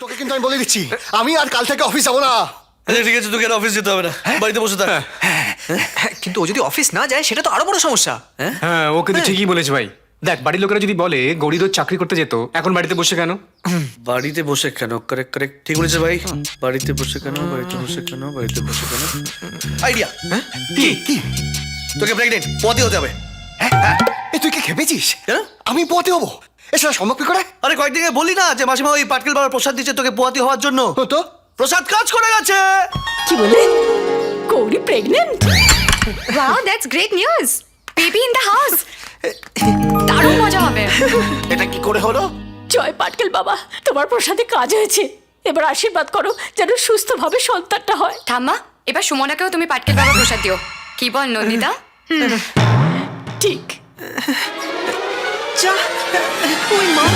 তোকে কিন্তু আমি বলে দিচ্ছি আমি আর কাল থেকে অফিস যাব না। আচ্ছা ঠিক আছে তোকে অফিস যেতে হবে না। বাড়িতে বসে থাক। হ্যাঁ, কিন্তু ও যদি অফিস না যায় সেটা তো আরও বড় সমস্যা। হ্যাঁ? হ্যাঁ ও কিন্তু ঠিকই বলেছে ভাই। দেখ বাড়ির লোকেরা যদি বলে গৌরী রোজ চাকরি করতে যেত এখন বাড়িতে বসে কেন? বাড়িতে বসে কেন? কারেক্ট কারেক্ট ঠিক বলেছে ভাই। বাড়িতে বসে কেন? বাড়িতে বসে কেন? বাড়িতে বসে কেন? আইডিয়া কি? কি? তোকে প্রেগনেন্ট পদে হতে হবে। এ তুই কি খেপেছিস? আমি পোয়াতে হব। এছাড়া সম্ভব কি করে? আরে কয়েকদিন আগে বলি না যে মাসিমা ওই পাটকেল বাবার প্রসাদ দিচ্ছে তোকে পোয়াতি হওয়ার জন্য। ও তো? প্রসাদ কাজ করে গেছে। কি বলে? Gauri pregnant wow that's great news baby in the house দারুণ মজা হবে। এটা কি করে হলো? জয় পাটকেল বাবা তোমার প্রসাদে কাজ হয়েছে। এবার আশীর্বাদ করো যেন সুস্থভাবে সন্তানটা হয়। ঠাম্মা এবার সুমনাকেও তুমি পাটকেল বাবা প্রসাদ দিও। কি বল নন্দিতা? ঠিক। যা ওই মা